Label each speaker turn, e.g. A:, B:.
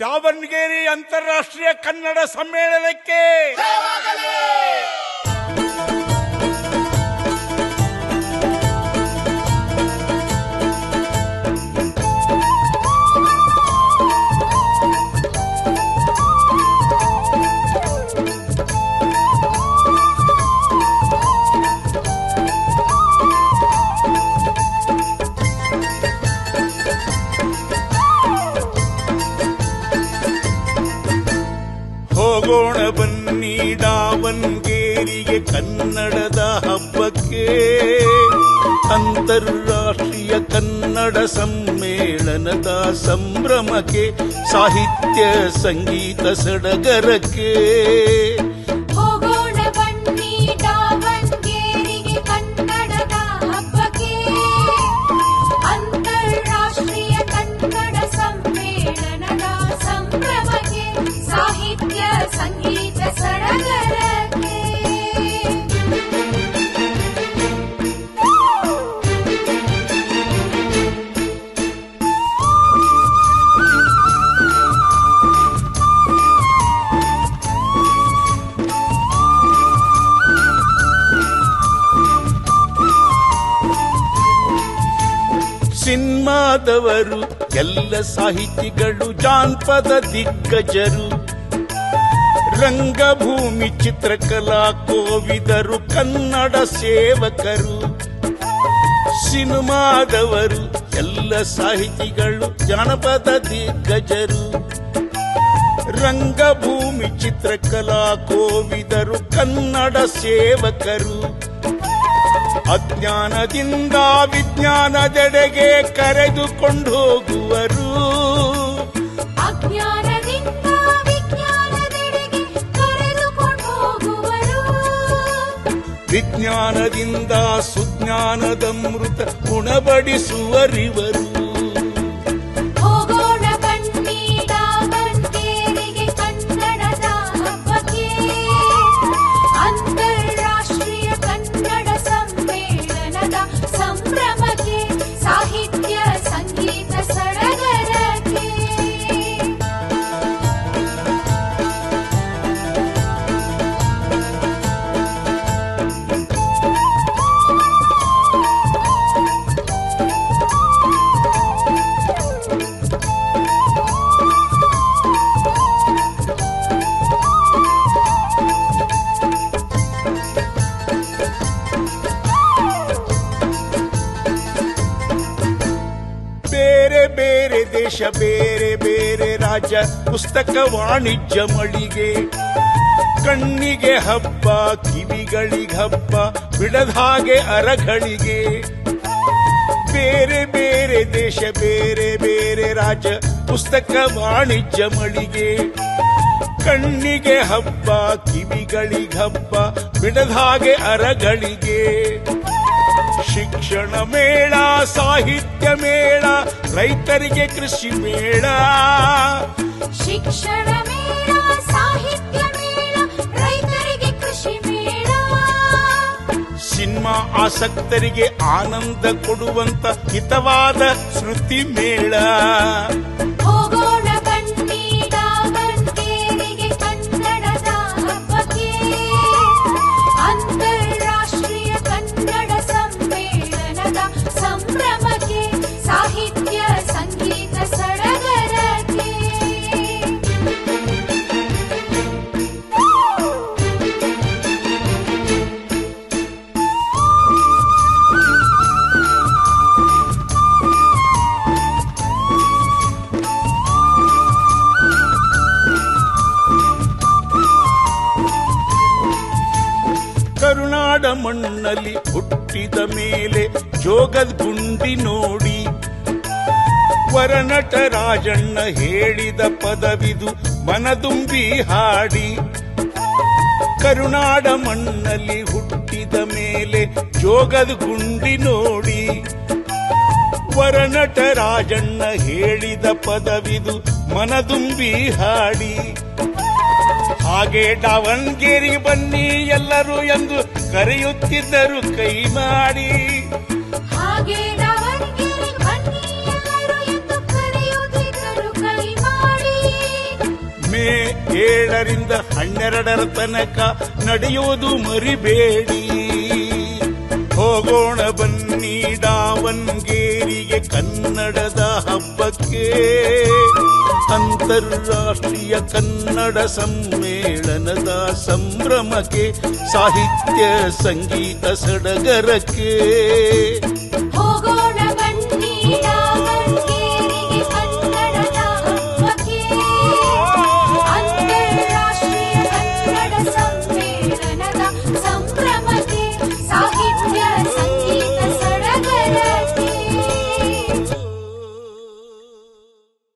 A: ದಾವಣಗೆರೆ ಅಂತಾರಾಷ್ಟ್ರೀಯ ಕನ್ನಡ ಸಮ್ಮೇಳನಕ್ಕೆ ಹೋಗೋಣ ಬನ್ನಿ ದಾವಣಗೆರೆಗೆ ಕನ್ನಡದ ಹಬ್ಬಕ್ಕೆ. ಅಂತಾರಾಷ್ಟ್ರೀಯ ಕನ್ನಡ ಸಮ್ಮೇಳನದ ಸಂಭ್ರಮಕ್ಕೆ ಸಾಹಿತ್ಯ ಸಂಗೀತ ಸಡಗರಕ್ಕೆ. ಸಿನಿಮಾದವರು, ಎಲ್ಲ ಸಾಹಿತಿಗಳು, ಜಾನಪದ ದಿಗ್ಗಜರು. ರಂಗಭೂಮಿ ಚಿತ್ರಕಲಾ ಕೋವಿದರು, ಕನ್ನಡ ಸೇವಕರು. ಸಿನಿಮಾದವರು, ಎಲ್ಲ ಸಾಹಿತಿಗಳು, ಜಾನಪದ ದಿಗ್ಗಜರು. ರಂಗಭೂಮಿ ಚಿತ್ರಕಲಾ ಕೋವಿದರು, ಕನ್ನಡ ಸೇವಕರು. ಅಜ್ಞಾನದಿಂದ ವಿಜ್ಞಾನದೆಡೆಗೆ ಕರೆದುಕೊಂಡು ಹೋಗುವರು.
B: ಅಜ್ಞಾನದಿಂದ ಸುಜ್ಞಾನದ ಕರೆದುಕೊಂಡು ಹೋಗುವರು.
A: ವಿಜ್ಞಾನದಿಂದ ಸುಜ್ಞಾನದಮೃತ ಗುಣಬಡಿಸುವರಿವರು ದೇಶ ಬೇರೆ ಬೇರೆ ರಾಜ್ಯ ಪುಸ್ತಕ ವಾಣಿಜ್ಯ ಮಳಿಗೆ. ಕಣ್ಣಿಗೆ ಹಬ್ಬ, ಕಿವಿಗಳಿಗೆ ಹಬ್ಬ, ಬಿಡದ ಹಾಗೆ ಅರಗಳಿಗೆ. ಬೇರೆ ಬೇರೆ ದೇಶ, ಬೇರೆ ಬೇರೆ ರಾಜ್ಯ ಪುಸ್ತಕ ವಾಣಿಜ್ಯ ಮಳಿಗೆ. ಕಣ್ಣಿಗೆ ಹಬ್ಬ, ಕಿವಿಗಳಿಗೆ ಹಬ್ಬ, ಬಿಡದ ಹಾಗೆ ಅರಗಳಿಗೆ. ಶಿಕ್ಷಣ ಮೇಳ ಸಾಹಿತ್ಯ ಮೇಳ ರೈತರಿಗೆ ಕೃಷಿ ಮೇಳ.
B: ಶಿಕ್ಷಣ ಮೇಳ ಸಾಹಿತ್ಯ ಮೇಳ ರೈತರಿಗೆ ಕೃಷಿ ಮೇಳ.
A: ಸಿನಿಮಾ ಆಸಕ್ತರಿಗೆ ಆನಂದ ಕೊಡುವಂತ ಹಿತವಾದ ಶ್ರುತಿ ಮೇಳ. ಮಣ್ಣಲ್ಲಿ ಹುಟ್ಟಿದ ಮೇಲೆ ಜೋಗದ್ ಗುಂಡಿ ನೋಡಿ. ವರನಟ ರಾಜಣ್ಣ ಹೇಳಿದ ಪದವಿದು ಮನದುಂಬಿ ಹಾಡಿ. ಕರುನಾಡ ಮಣ್ಣಲ್ಲಿ ಹುಟ್ಟಿದ ಮೇಲೆ ಜೋಗದ ಗುಂಡಿ ನೋಡಿ. ವರನಟ ರಾಜಣ್ಣ ಹೇಳಿದ ಪದವಿದು ಮನದುಂಬಿ ಹಾಡಿ. ಹಾಗೆ ದಾವಣಗೆರೆ ಬನ್ನಿ ಎಲ್ಲರೂ ಎಂದು ಕರೆಯುತ್ತಿದ್ದರು ಕೈ ಮಾಡಿ.
B: ಹಾಗೆ ಮಾಡಿ.
A: ಏಳರಿಂದ ಹನ್ನೆರಡರ ತನಕ ನಡೆಯೋದು ಮರಿಬೇಡಿ. ಹೋಗೋಣ ಬನ್ನಿ ದಾವಣಗೆರೆಗೆ ಕನ್ನಡದ ಹಬ್ಬಕ್ಕೆ. ಅಂತಾರಾಷ್ಟ್ರೀಯ ಕನ್ನಡ ಸಮ್ಮೇಳನದ ಸಂಭ್ರಮಕ್ಕೆ ಸಾಹಿತ್ಯ ಸಂಗೀತ ಸಡಗರಕ್ಕೆ.